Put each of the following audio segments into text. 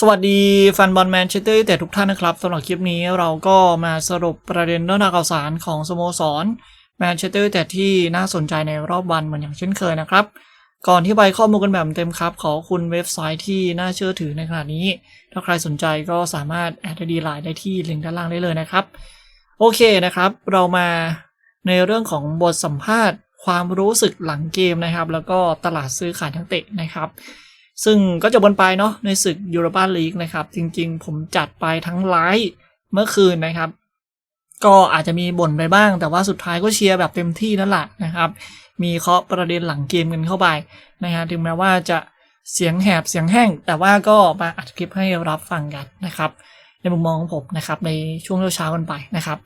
สวัสดีแฟนบอลแมนเชสเตอร์แต่ทุกท่านนะครับสำหรับคลิปนี้เราก็มาสรุปประเด็นเรื่องราวข่าวสารของสโมสรแมนเชสเตอร์แต่ที่น่าสนใจในรอบวันเหมือนอย่างเช่นเคยนะครับ ก่อนที่ไปข้อมูลกันแบบเต็มครับ ขอคุณเว็บไซต์ที่น่าเชื่อถือในขณะนี้ ถ้าใครสนใจก็สามารถแอดดีไลน์ได้ที่ลิงก์ด้านล่างได้เลยนะครับ โอเคนะครับ เรามาในเรื่องของบทสัมภาษณ์ ความรู้สึกหลังเกมนะครับ แล้วก็ตลาดซื้อขายทั้งเตะนะครับ ซึ่งก็จะบนไปเนาะในศึกยูโรปาลีกนะครับ จริงๆ ผมจัดไปทั้งไลฟ์เมื่อคืนนะครับ ก็อาจจะมีบ่นไปบ้าง แต่ว่าสุดท้ายก็เชียร์แบบเต็มที่นั่นแหละนะครับ มีเคาะประเด็นหลังเกมกันเข้าไปนะฮะถึงแม้ว่าจะเสียงแหบเสียงแห้ง แต่ว่าก็มาอัดคลิปให้รับฟังกันนะครับ ในมุมมองของผมนะครับในช่วงเช้าๆกันไปนะครับ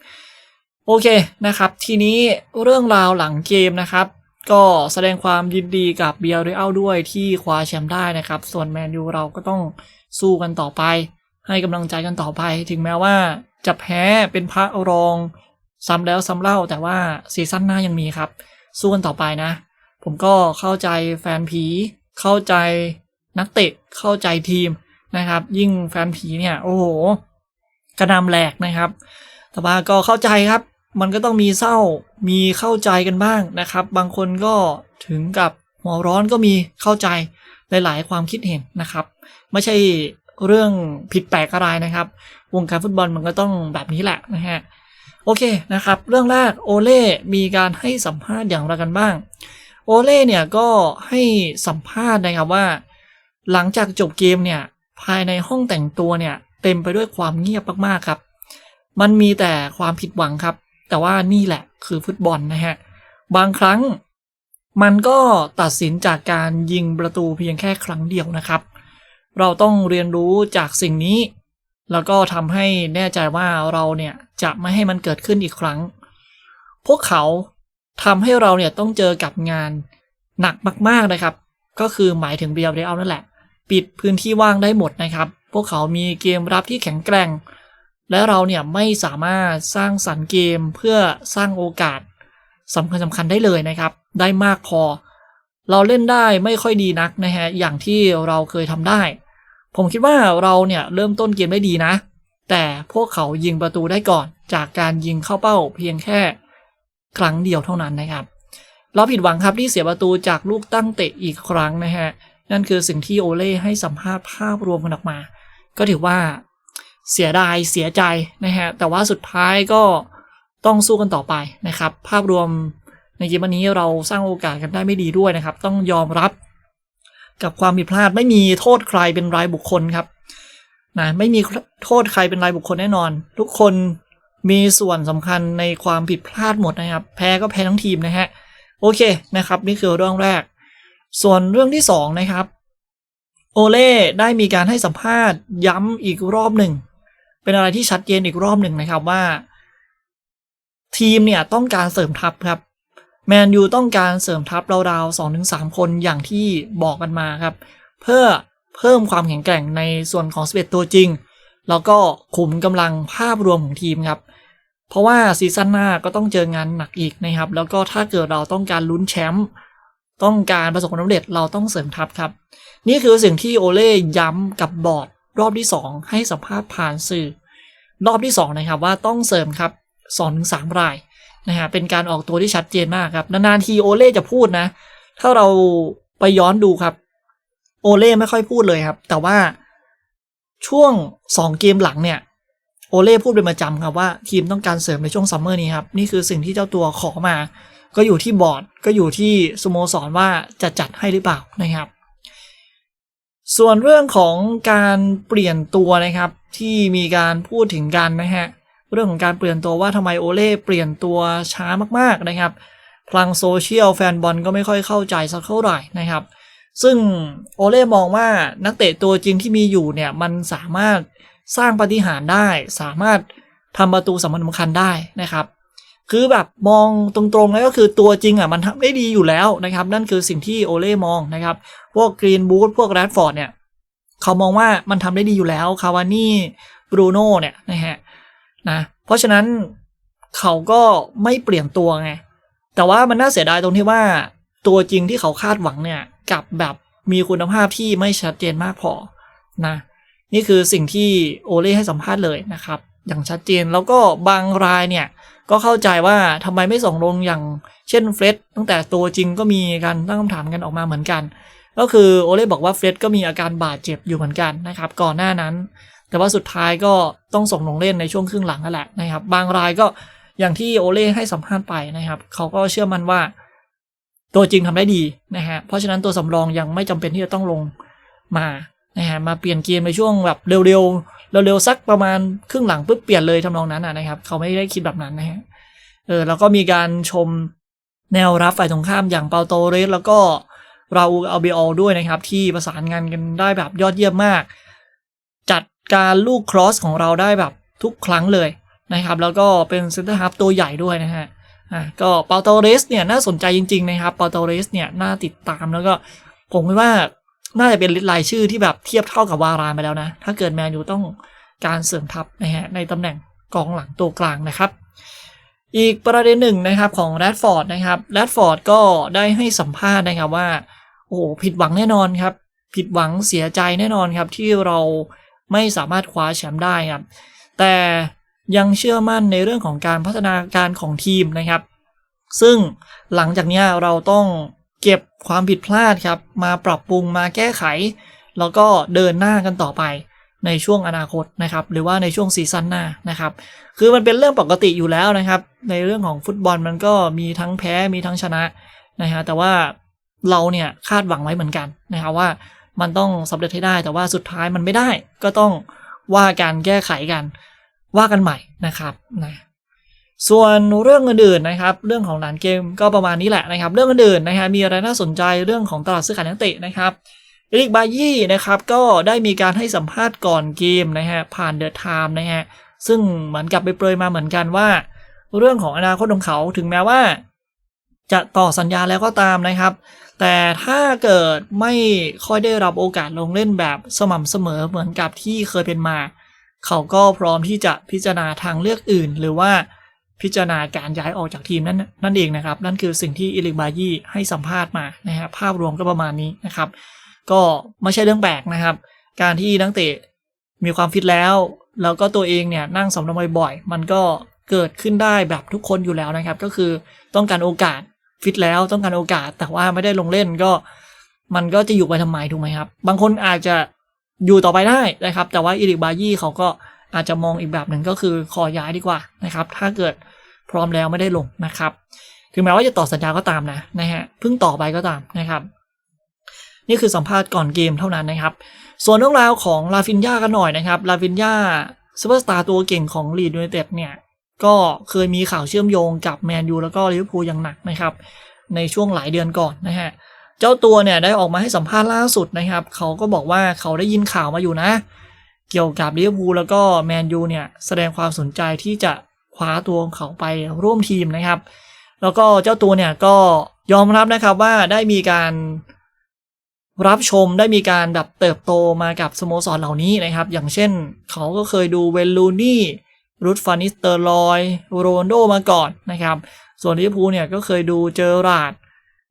โอเคนะครับ ทีนี้เรื่องราวหลังเกมนะครับ ก็แสดงความยินดีกับเบียร์เรอัลด้วยที่คว้าแชมป์ได้นะครับ ส่วนแมนยูเราก็ต้องสู้กันต่อไป ให้กำลังใจกันต่อไป ถึงแม้ว่าจะแพ้เป็นพระรองซ้ำแล้วซ้ำเล่าแต่ว่าซีซั่นหน้ายังมีครับ สู้กันต่อไปนะ ผมก็เข้าใจแฟนผี เข้าใจนักเตะเข้าใจทีมนะครับ ยิ่งแฟนผีเนี่ย โอ้โห กระนำแหลกนะครับ แต่ว่าก็เข้าใจครับ มันก็ต้องมีเศร้ามีเข้าใจกันบ้างนะครับ บางคนก็ถึงกับหัวร้อนก็มีเข้าใจหลายๆ ความคิดเห็นนะครับ ไม่ใช่เรื่องผิดแปลกอะไรนะครับ วงการฟุตบอลมันก็ต้องแบบนี้แหละนะฮะโอเคนะครับ เรื่องแรกโอเล่มีการให้สัมภาษณ์อย่างไรกันบ้างโอเล่เนี่ยก็ให้สัมภาษณ์นะครับว่า หลังจากจบเกมเนี่ยภายในห้องแต่งตัวเนี่ยเต็มไปด้วยความเงียบมากๆครับ มันมีแต่ความผิดหวังครับ แต่ว่านี่แหละคือฟุตบอลนะฮะ บางครั้งมันก็ตัดสินจากการยิงประตูเพียงแค่ครั้งเดียวนะครับ เราต้องเรียนรู้จากสิ่งนี้ แล้วก็ทำให้แน่ใจว่าเราเนี่ยจะไม่ให้มันเกิดขึ้นอีกครั้ง พวกเขาทำให้เราเนี่ยต้องเจอกับงานหนักมากๆนะครับ ก็คือหมายถึงเบียร์เรอัลนั่นแหละ ปิดพื้นที่ว่างได้หมดนะครับ พวกเขามีเกมรับที่แข็งแกร่ง และเราเนี่ยไม่สามารถสร้างสรรค์เกมเพื่อสร้างโอกาสสำคัญสำคัญได้เลยนะครับ ได้มากพอ เราเล่นได้ไม่ค่อยดีนักนะฮะอย่างที่เราเคยทำได้ ผมคิดว่าเราเนี่ยเริ่มต้นเกมได้ดีนะ แต่พวกเขายิงประตูได้ก่อน จากการยิงเข้าเป้าเพียงแค่ครั้งเดียวเท่านั้นนะครับ เราผิดหวังครับที่เสียประตูจากลูกตั้งเตะอีกครั้งนะฮะนั่นคือสิ่งที่โอเล่ให้สัมภาษณ์ภาพรวมกันออกมา ก็ถือว่า เสียดายเสียใจนะฮะแต่ว่าสุดท้ายก็ต้องสู้กันต่อไปนะครับ ภาพรวมในเกมวันนี้เราสร้างโอกาสกันได้ไม่ดีด้วยนะครับ ต้องยอมรับกับความผิดพลาดไม่มีโทษใครเป็นรายบุคคลครับนะไม่มีโทษใครเป็นรายบุคคลแน่นอน ทุกคนมีส่วนสำคัญในความผิดพลาดหมดนะครับ แพ้ก็แพ้ทั้งทีมนะฮะโอเคนะครับ นี่คือเรื่องแรก ส่วนเรื่องที่สองนะครับโอเล่ได้มีการให้สัมภาษณ์ย้ำอีกรอบหนึ่ง เป็นอะไรที่ชัดเจนอีกรอบหนึ่งนะครับว่า ทีมเนี่ยต้องการเสริมทัพครับแมนยูต้องการเสริมทัพราวๆสองถึงสามคนอย่างที่บอกกันมาครับ เพื่อเพิ่มความแข็งแกร่งในส่วนของสเปตัวจริง แล้วก็ขุมกำลังภาพรวมของทีมครับ เพราะว่าซีซั่นหน้าก็ต้องเจองานหนักอีกนะครับ แล้วก็ถ้าเกิดเราต้องการลุ้นแชมป์ต้องการประสบความสำเร็จเราต้องเสริมทัพครับ นี่คือสิ่งที่โอเล่ย้ำกับบอร์ด รอบที่ 2 ให้สัมภาษณ์ผ่านสื่อ รอบที่ 2 นะครับว่าต้องเสริมครับ2-3ถึงรายนะฮะเป็นการออกตัวที่ชัดเจนมากครับนานๆทีโอเล่จะพูดนะ ถ้าเราไปย้อนดูครับ โอเล่ไม่ค่อยพูดเลยครับ แต่ว่าช่วง 2 เกมหลังเนี่ยโอเล่พูดเป็นประจำครับว่าทีมต้องการเสริมในช่วงซัมเมอร์นี้ครับนี่คือสิ่งที่เจ้าตัวขอมา ก็อยู่ที่บอร์ดก็อยู่ที่สโมสรว่าจะจัดให้หรือเปล่านะครับ ส่วนเรื่องของการเปลี่ยนตัวนะครับ ที่มีการพูดถึงกันนะฮะเรื่องของการเปลี่ยนตัวว่าทำไมโอเล่เปลี่ยนตัวช้ามากๆนะครับพลังโซเชียลแฟนบอลก็ไม่ค่อยเข้าใจสักเท่าไหร่นะครับ ซึ่งโอเล่มองว่านักเตะตัวจริงที่มีอยู่เนี่ยมันสามารถสร้างปฏิหารได้ สามารถทำประตูสำคัญสำคัญได้นะครับ คือแบบมองตรงๆแล้วก็คือตัวจริงอะมันทำได้ดีอยู่แล้วนะครับ นั่นคือสิ่งที่โอเล่มองนะครับ พวกกรีนบูธพวกแรดฟอร์ดเนี่ย เขามองว่ามันทำได้ดีอยู่แล้วคาวานี่บรูโน่เนี่ยนะฮะนะเพราะฉะนั้นเขาก็ไม่เปลี่ยนตัวไง แต่ว่ามันน่าเสียดายตรงที่ว่าตัวจริงที่เขาคาดหวังเนี่ยกับแบบมีคุณภาพที่ไม่ชัดเจนมากพอนะนี่คือสิ่งที่โอเล่ให้สัมภาษณ์เลยนะครับ อย่างชัดเจนแล้วก็บางรายเนี่ย ก็เข้าใจว่าทำไมไม่ส่งลงอย่างเช่นเฟร็ดตั้งแต่ตัวจริงก็มีการตั้งคำถามกันออกมาเหมือนกัน ก็คือโอเล่บอกว่าเฟร็ดก็มีอาการบาดเจ็บอยู่เหมือนกันนะครับก่อนหน้านั้น แต่ว่าสุดท้ายก็ต้องส่งลงเล่นในช่วงครึ่งหลังนั่นแหละนะครับ บางรายก็อย่างที่โอเล่ให้สัมภาษณ์ไปนะครับ เขาก็เชื่อมั่นว่า ตัวจริงทำได้ดีนะฮะเพราะฉะนั้นตัวสำรองยังไม่จำเป็นที่จะต้องลงมานะฮะมาเปลี่ยนเกมในช่วงแบบเร็วๆ เร็วๆสักประมาณครึ่งหลังปุ๊บเปลี่ยนเลยทำนองนั้นนะนะครับ เขาไม่ได้คิดแบบนั้นนะฮะเออแล้วก็มีการชมแนวรับฝ่ายตรงข้ามอย่างเปาโตเรสแล้วก็ราอูอัลเบอลด้วยนะครับ ที่ประสานงานกันได้แบบยอดเยี่ยมมาก จัดการลูกครอสของเราได้แบบทุกครั้งเลยนะครับ แล้วก็เป็นเซนเตอร์ฮับตัวใหญ่ด้วยนะฮะอะก็เปาโตเรสเนี่ยน่าสนใจจริง ๆ นะครับเปาโตเรสเนี่ยน่าติดตามแล้วก็ผมคิดว่า น่าจะเป็นรายชื่อที่แบบเทียบเท่ากับวารานไปแล้วนะ ถ้าเกิดแมนยูต้องการเสริมทัพนะฮะในตำแหน่งกองหลังตัวกลางนะครับ อีกประเด็นหนึ่งนะครับของแรดฟอร์ดนะครับแรดฟอร์ดก็ได้ให้สัมภาษณ์นะครับว่า โอ้โหผิดหวังแน่นอนครับ ผิดหวังเสียใจแน่นอนครับที่เราไม่สามารถคว้าแชมป์ได้ครับ แต่ยังเชื่อมั่นในเรื่องของการพัฒนาการของทีมนะครับ ซึ่งหลังจากนี้เราต้อง เก็บความผิดพลาดครับ มาปรับปรุงมาแก้ไข แล้วก็เดินหน้ากันต่อไปในช่วงอนาคตนะครับ หรือว่าในช่วงซีซั่นหน้านะครับ คือมันเป็นเรื่องปกติอยู่แล้วนะครับ ในเรื่องของฟุตบอลมันก็มีทั้งแพ้มีทั้งชนะนะฮะแต่ว่าเราเนี่ยคาดหวังไว้เหมือนกันนะครับว่ามันต้องสำเร็จให้ได้ แต่ว่าสุดท้ายมันไม่ได้ ก็ต้องว่าการแก้ไขกันว่ากันใหม่นะครับนะ ส่วนเรื่องอื่นๆนะครับ เรื่องของหลานเกมก็ประมาณนี้แหละนะครับ เรื่องอื่นๆนะฮะมีอะไรน่าสนใจเรื่องของตลาดซื้อขายนักเตะนะครับเอริกบายี่นะครับก็ได้มีการให้สัมภาษณ์ก่อนเกมนะฮะผ่านเดอะไทม์นะฮะซึ่งเหมือนกับไปเปรยมาเหมือนกันว่า เรื่องของอนาคตของเขาถึงแม้ว่า จะต่อสัญญาแล้วก็ตามนะครับ แต่ถ้าเกิดไม่ค่อยได้รับโอกาสลงเล่นแบบสม่ำเสมอเหมือนกับที่เคยเป็นมา เขาก็พร้อมที่จะพิจารณาทางเลือกอื่น หรือว่า พิจารณาการย้ายออกจากทีมนั้นนั่นเองนะครับ นั่นคือสิ่งที่อิลิกบายี่ให้สัมภาษณ์มานะฮะภาพรวมก็ประมาณนี้นะครับ ก็ไม่ใช่เรื่องแปลกนะครับ การที่นักเตะมีความฟิตแล้ว แล้วก็ตัวเองเนี่ยนั่งสำรองบ่อยๆมันก็เกิดขึ้นได้แบบทุกคนอยู่แล้วนะครับ ก็คือต้องการโอกาสฟิตแล้วต้องการโอกาส แต่ว่าไม่ได้ลงเล่นก็มันก็จะอยู่ไปทำไมถูกไหมครับ บางคนอาจจะอยู่ต่อไปได้นะครับ แต่ว่าอิริกบายี่เขาก็ อาจจะมองอีกแบบหนึ่งก็คือขอย้ายดีกว่านะครับ ถ้าเกิดพร้อมแล้วไม่ได้ลงนะครับ ถึงแม้ว่าจะต่อสัญญาก็ตามนะนะฮะเพิ่งต่อไปก็ตามนะครับ นี่คือสัมภาษณ์ก่อนเกมเท่านั้นนะครับ ส่วนเรื่องราวของลาฟินยากันหน่อยนะครับลาฟินยาซูเปอร์สตาร์ตัวเก่งของลีดยูไนเต็ดเนี่ยก็เคยมีข่าวเชื่อมโยงกับแมนยูแล้วก็ลิเวอร์พูลอย่างหนักนะครับ ในช่วงหลายเดือนก่อนนะฮะเจ้าตัวเนี่ยได้ออกมาให้สัมภาษณ์ล่าสุดนะครับ เขาก็บอกว่าเขาได้ยินข่าวมาอยู่นะ เกี่ยวกับลิเวอร์พูลแล้วก็แมนยูเนี่ยแสดงความสนใจที่จะคว้าตัวของเขาไปร่วมทีมนะครับ แล้วก็เจ้าตัวเนี่ยก็ยอมรับนะครับว่าได้มีการรับชมได้มีการแบบเติบโตมากับสโมสรเหล่านี้นะครับ อย่างเช่น เขาก็เคยดูเวนลูนี่รูดฟานิสเตอร์ลอยโรนโดมาก่อนนะครับ ส่วนลิเวอร์พูลเนี่ยก็เคยดูเจอราด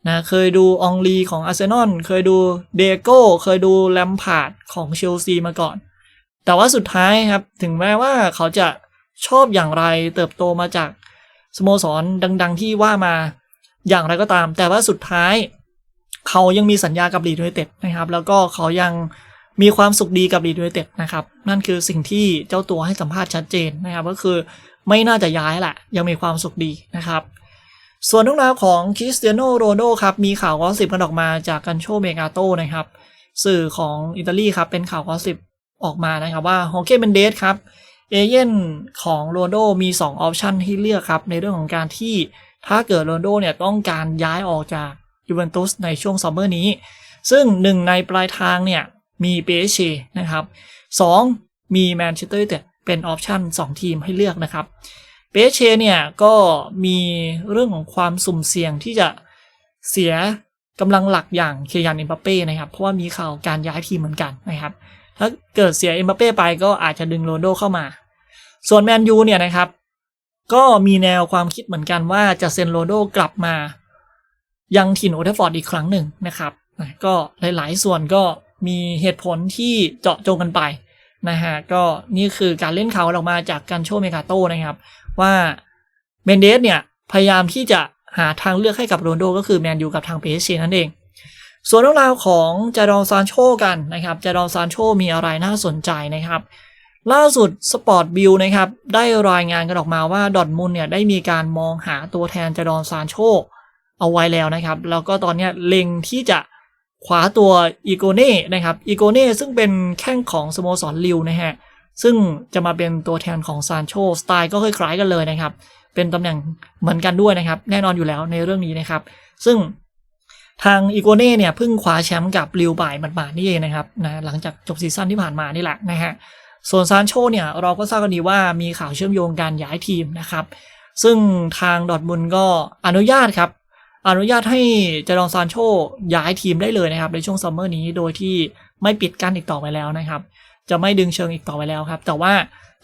นะเคยดูองลีของอาร์เซนอลเคยดูเดโก้เคยดูแลมพาร์ดของเชลซีมาก่อน แต่ว่าสุดท้ายครับถึงแม้ว่าเขาจะชอบอย่างไรเติบโตมาจากสโมสรดัง ๆ ที่ว่ามาอย่างไรก็ตาม แต่ว่าสุดท้าย เขายังมีสัญญากับลีดยูไนเต็ดนะครับ แล้วก็เขายังมีความสุขดีกับลีดยูไนเต็ดนะครับ นั่นคือสิ่งที่เจ้าตัวให้สัมภาษณ์ชัดเจนนะครับ ก็คือไม่น่าจะย้ายแหละ ยังมีความสุขดีนะครับ ส่วนเรื่องราวของคริสเตียโนโรโดครับมีข่าวกอสิบกันออกมาจากกันโชเมกาโตนะครับ สื่อของอิตาลีครับเป็นข่าวกอสิบ ออกมานะครับว่าโฮเกเบนเดสครับเอเย่นของโรนโดมี2ออปชันให้เลือกครับ ในเรื่องของการที่ถ้าเกิดโรนโดเนี่ยต้องการย้ายออกจากยูเวนตุสในช่วงซัมเมอร์นี้ ซึ่งหนึ่งในปลายทางเนี่ยมีเปเชนะครับสองมีแมนเชสเตอร์ยูไนเต็ดเป็นออปชัน2 ทีมให้เลือกนะครับเปเชเนี่ยก็มีเรื่องของความสุ่มเสี่ยงที่จะเสียกำลังหลักอย่างเคยานเอ็มบัปเป้นะครับ เพราะว่ามีข่าวการย้ายทีมเหมือนกันนะครับ ถ้าเกิดเสียเอ็มบัปเป้ไปก็อาจจะดึงโรนโดเข้ามา ส่วนแมนยูเนี่ยนะครับ ก็มีแนวความคิดเหมือนกันว่าจะเซ็นโรนโดกลับมา ยังถิ่นโอเทฟอร์ดอีกครั้งหนึ่งนะครับ ก็หลายๆ ส่วนก็มีเหตุผลที่เจาะจงกันไปนะฮะก็นี่คือการเล่นข่าวออกมาจากการโชว์เมกาโตนะครับ ว่าเมนเดสเนี่ยพยายามที่จะหาทางเลือกให้กับโรนโดก็คือแมนยูกับทางเปเชนั่นเอง ส่วนเรื่องราวของจารอนซานโชกันนะครับจารอนซานโชมีอะไรน่าสนใจนะครับ ล่าสุดสปอร์ตบิลนะครับได้รายงานกันออกมาว่าดอทมุนเนี่ยได้มีการมองหาตัวแทนจารอนซานโชเอาไว้แล้วนะครับ แล้วก็ตอนนี้เล็งที่จะคว้าตัวอีโกเน่นะครับอีโกเน่ซึ่งเป็นแข้งของสโมสรลิวนะฮะซึ่งจะมาเป็นตัวแทนของซานโชสไตล์ก็คล้ายๆกันเลยนะครับ เป็นตำแหน่งเหมือนกันด้วยนะครับ แน่นอนอยู่แล้วในเรื่องนี้นะครับ ซึ่ง ทางอีโกเน่เนี่ยเพิ่งคว้าแชมป์กับลิวบ่ายหมาดๆนี่เองนะครับนะหลังจากจบซีซั่นที่ผ่านมานี่แหละนะฮะส่วนซานโชเนี่ยเราก็ทราบกันดีว่ามีข่าวเชื่อมโยงการย้ายทีมนะครับ ซึ่งทางดอทมุนก็อนุญาตครับ อนุญาตให้จารองซานโชย้ายทีมได้เลยนะครับในช่วงซัมเมอร์นี้โดยที่ไม่ปิดกั้นอีกต่อไปแล้วนะครับ จะไม่ดึงเชิงอีกต่อไปแล้วครับ แต่ว่า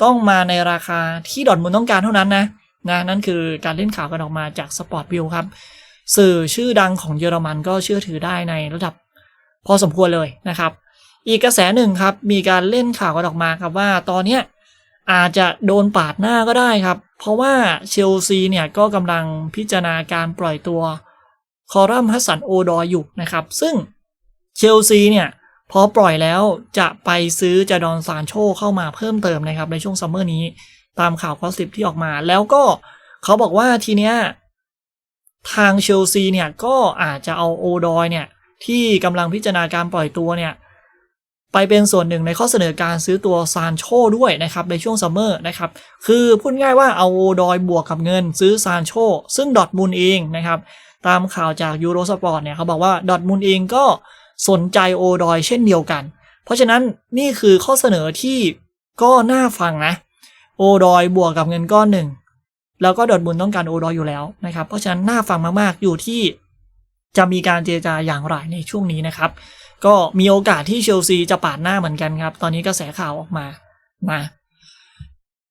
ต้องมาในราคาที่ดอทมุนต้องการเท่านั้นนะนะนั่นคือการเล่นข่าวกันออกมาจากสปอร์ตวิวครับ สื่อชื่อดังของเยอรมันก็เชื่อถือได้ในระดับพอสมควรเลยนะครับ อีกกระแสหนึ่งครับมีการเล่นข่าวกันออกมาครับว่าตอนเนี้ยอาจจะโดนปาดหน้าก็ได้ครับ เพราะว่าเชลซีเนี่ยก็กำลังพิจารณาการปล่อยตัวคอรัมฮัสสันโอดอยอยู่นะครับ ซึ่งเชลซีเนี่ยพอปล่อยแล้วจะไปซื้อจาดอนซานโชเข้ามาเพิ่มเติมนะครับในช่วงซัมเมอร์นี้ตามข่าวคอสิบที่ออกมา แล้วก็เขาบอกว่าทีเนี้ย ทางเชลซีเนี่ยก็อาจจะเอาโอดอยเนี่ยที่กำลังพิจารณาการปล่อยตัวเนี่ยไปเป็นส่วนหนึ่งในข้อเสนอการซื้อตัวซานโชด้วยนะครับในช่วงซัมเมอร์นะครับคือพูดง่ายว่าเอาโอดอยบวกกับเงินซื้อซานโชซึ่งดอทมูลเองนะครับตามข่าวจากยูโรสปอร์ตเนี่ยเขาบอกว่าดอทมูลเองก็สนใจโอดอยเช่นเดียวกัน เพราะฉะนั้นนี่คือข้อเสนอที่ก็น่าฟังนะโอดอยบวกกับเงินก้อนหนึ่ง แล้วก็ดอทมูลต้องการโอดอยอยู่แล้วนะครับ เพราะฉะนั้นน่าฟังมากๆ อยู่ที่จะมีการเจรจาอย่างไรในช่วงนี้นะครับ ก็มีโอกาสที่เชลซีจะปาดหน้าเหมือนกันครับ ตอนนี้กระแสข่าวออกมานะ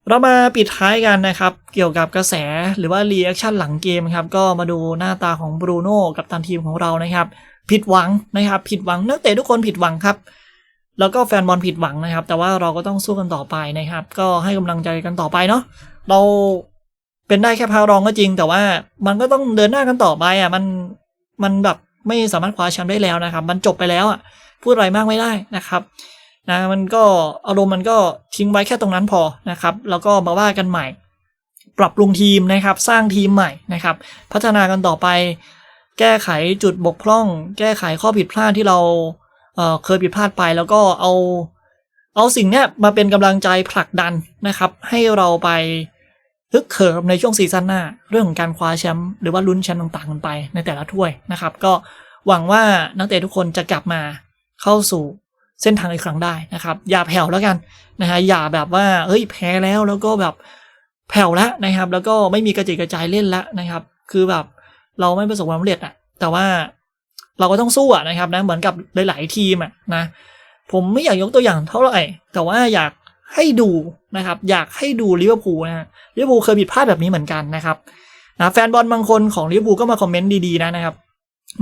เรามาปิดท้ายกันนะครับ เกี่ยวกับกระแสหรือว่ารีแอคชั่นหลังเกมครับ ก็มาดูหน้าตาของบรูโน่กับตันทีมของเรานะครับ ผิดหวังนะครับ ผิดหวังนักเตะทุกคนผิดหวังครับ แล้วก็แฟนบอลผิดหวังนะครับ แต่ว่าเราก็ต้องสู้กันต่อไปนะครับ ก็ให้กำลังใจกันต่อไปเนาะเรา เป็นได้แค่พารองก็จริง แต่ว่ามันก็ต้องเดินหน้ากันต่อไปอะมันมันแบบไม่สามารถคว้าแชมป์ได้แล้วนะครับ มันจบไปแล้วอะพูดอะไรมากไม่ได้นะครับนะมันก็อารมณ์มันก็ทิ้งไว้แค่ตรงนั้นพอนะครับ แล้วก็มาว่ากันใหม่ ปรับปรุงทีมนะครับ สร้างทีมใหม่นะครับ พัฒนากันต่อไป แก้ไขจุดบกพร่อง แก้ไขข้อผิดพลาดที่เราเอ่อเคยผิดพลาดไป แล้วก็เอาเอาสิ่งเนี้ยมาเป็นกำลังใจผลักดันนะครับ ให้เราไป ฮึกเหิมในช่วงซีซั่นหน้า เรื่องของการคว้าแชมป์หรือว่าลุ้นแชมป์ต่างๆกันไปในแต่ละถ้วยนะครับ ก็หวังว่านักเตะทุกคนจะกลับมาเข้าสู่เส้นทางอีกครั้งได้นะครับ อย่าแผ่วแล้วกันนะฮะอย่าแบบว่าเฮ้ยแพ้แล้วแล้วก็แบบแผ่วแล้วนะครับ แล้วก็ไม่มีกระจิกกระจายเล่นแล้วนะครับ คือแบบเราไม่ประสบความสำเร็จอะแต่ว่าเราก็ต้องสู้อะนะครับนะเหมือนกับหลาย ๆ ทีมอะนะผมไม่อยากยกตัวอย่างเท่าไหร่แต่ว่าอยาก ให้ดูนะครับ อยากให้ดูลิเวอร์พูลนะลิเวอร์พูลเคยผิดพลาดแบบนี้เหมือนกันนะครับนะแฟนบอลบางคนของลิเวอร์พูลก็มาคอมเมนต์ดีๆนะนะครับ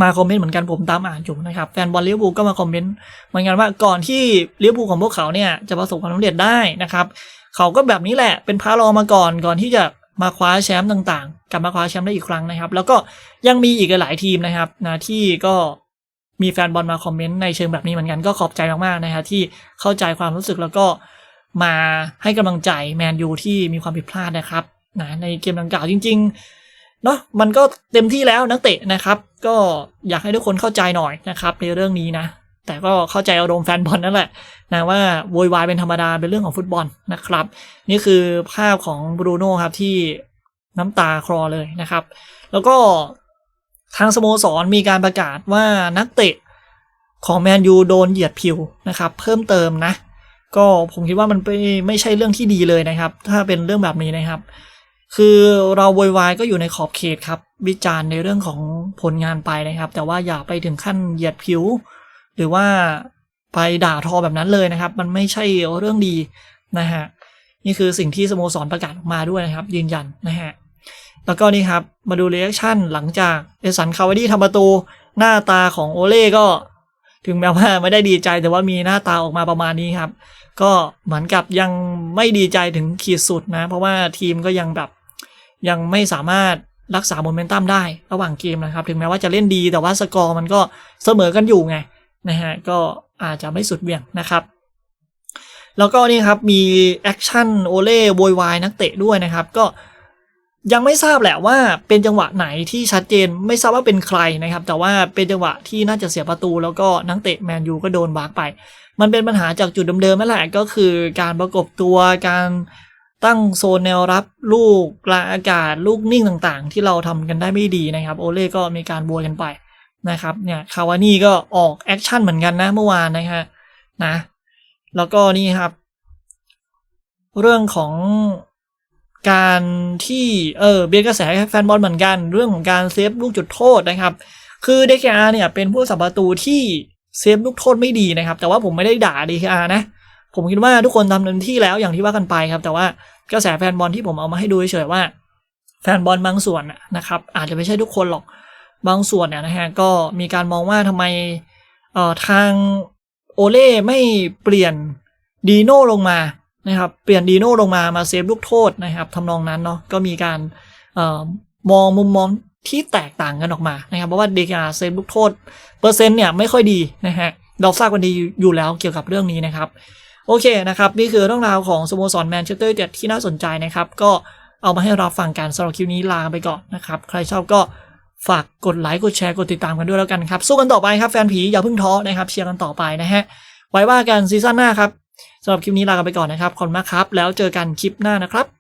มาคอมเมนต์เหมือนกันผมตามอ่านอยู่นะครับ แฟนบอลลิเวอร์พูลก็มาคอมเมนต์เหมือนกันว่าก่อนที่ลิเวอร์พูลของพวกเขาเนี่ยจะประสบความสำเร็จได้นะครับ เขาก็แบบนี้แหละเป็นพระรองมาก่อนก่อนที่จะมาคว้าแชมป์ต่างๆ กลับมาคว้าแชมป์ได้อีกครั้งนะครับ แล้วก็ยังมีอีกหลายทีมนะครับนะที่ก็มีแฟนบอลมาคอมเมนต์ในเชิงแบบนี้เหมือนกันก็ขอบใจมากๆนะฮะที่เข้าใจความรู้สึกแล้วก็ มาให้กำลังใจแมนยูที่มีความผิดพลาดนะครับนะในเกมดังกล่าวจริง ๆ เนาะมันก็เต็มที่แล้วนักเตะนะครับ ก็อยากให้ทุกคนเข้าใจหน่อยนะครับ ในเรื่องนี้นะ แต่ก็เข้าใจอารมณ์แฟนบอลนั่นแหละนะว่าโวยวายเป็นธรรมดาเป็นเรื่องของฟุตบอลนะครับ นี่คือภาพของบรูโน่ครับที่น้ำตาคลอเลยนะครับ แล้วก็ทางสโมสรมีการประกาศว่านักเตะของแมนยูโดนเหยียดผิวนะครับ เพิ่มเติมนะ ก็ผมคิดว่ามันไม่ไม่ใช่เรื่องที่ดีเลยนะครับ ถ้าเป็นเรื่องแบบนี้นะครับ คือเราโวยวายก็อยู่ในขอบเขตครับ วิจารณ์ในเรื่องของผลงานไปนะครับ แต่ว่าอย่าไปถึงขั้นเหยียดผิว หรือว่าไปด่าทอแบบนั้นเลยนะครับ มันไม่ใช่เรื่องดีนะฮะนี่คือสิ่งที่สโมสรประกาศออกมาด้วยนะครับ ยืนยันนะฮะแล้วก็นี่ครับมาดูเรีแอคชั่นหลังจากเอสันคาวาดี้ทำประตูหน้าตาของโอเล่ก็ ถึงแม้ว่าไม่ได้ดีใจแต่ว่ามีหน้าตาออกมาประมาณนี้ครับ ก็เหมือนกับยังไม่ดีใจถึงขีดสุดนะ เพราะว่าทีมก็ยังแบบยังไม่สามารถรักษาโมเมนตัมได้ระหว่างเกมนะครับ ถึงแม้ว่าจะเล่นดีแต่ว่าสกอร์มันก็เสมอกันอยู่ไงนะฮะก็อาจจะไม่สุดเหวี่ยงนะครับ แล้วก็นี่ครับมีแอคชั่นโอเล่โวยวายนักเตะด้วยนะครับ ก็ ยังไม่ทราบแหละว่าเป็นจังหวะไหนที่ชัดเจนไม่ทราบว่าเป็นใครนะครับ แต่ว่าเป็นจังหวะที่น่าจะเสียประตูแล้วก็นักเตะแมนยูก็โดนบาร์กไป มันเป็นปัญหาจากจุดเดิมๆนั่นแหละก็คือการประกบตัวการตั้งโซนแนวรับลูกกลางอากาศลูกนิ่งต่างๆ ที่เราทำกันได้ไม่ดีนะครับ โอเล่ก็มีการบวยกันไปนะครับเนี่ยคาวานี่ก็ออกแอคชั่นเหมือนกันนะเมื่อวานนะฮะนะ แล้วก็นี่ครับ เรื่องของ การที่เออเบียนกระแสให้แฟนบอลเหมือนกัน เรื่องของการเซฟลูกจุดโทษนะครับ คือเดคอาเนี่ยเป็นผู้สับประตูที่เซฟลูกโทษไม่ดีนะครับ แต่ว่าผมไม่ได้ด่าเดคอานะผมคิดว่าทุกคนทำเต็มที่แล้วอย่างที่ว่ากันไปครับ แต่ว่ากระแสแฟนบอลที่ผมเอามาให้ดูเฉยๆว่า แฟนบอลบางส่วนนะนะครับอาจจะไม่ใช่ทุกคนหรอกบางส่วนเนี่ยนะฮะก็มีการมองว่าทำไมเอ่อทางโอเล่ไม่เปลี่ยนดีโน่ลงมา นะครับเปลี่ยนดีโน่ลงมามาเซฟลูกโทษนะครับทำนองนั้นเนาะก็มีการออมองมุมมองที่แตกต่างกันออกมานะครับเพราะว่าเดกาเซฟลูกโทษเปอร์เซ็นต์เนี่ยไม่ค่อยดีนะฮะเราทราบกันดีอยู่แล้วเกี่ยวกับเรื่องนี้นะครับ โอเคนะครับนี่คือเรื่องราวของสโมสรแมนเชสเตอร์เต็ดที่น่าสนใจนะครับ ก็เอามาให้เราฟังกันสำหรับคลิปนี้ลาไปก่อนนะครับใครชอบก็ฝากกดไลค์กดแชร์กดติดตามกันด้วยแล้วกันครับสู้กันต่อไปครับแฟนผีอย่าเพิ่งท้อนะครับเชียร์กันต่อไปนะฮะไว้ว่ากันซีซั่นหน้าครับ สำหรับคลิปนี้ลากันไปก่อนนะครับขอบคุณมากครับ แล้วเจอกันคลิปหน้านะครับ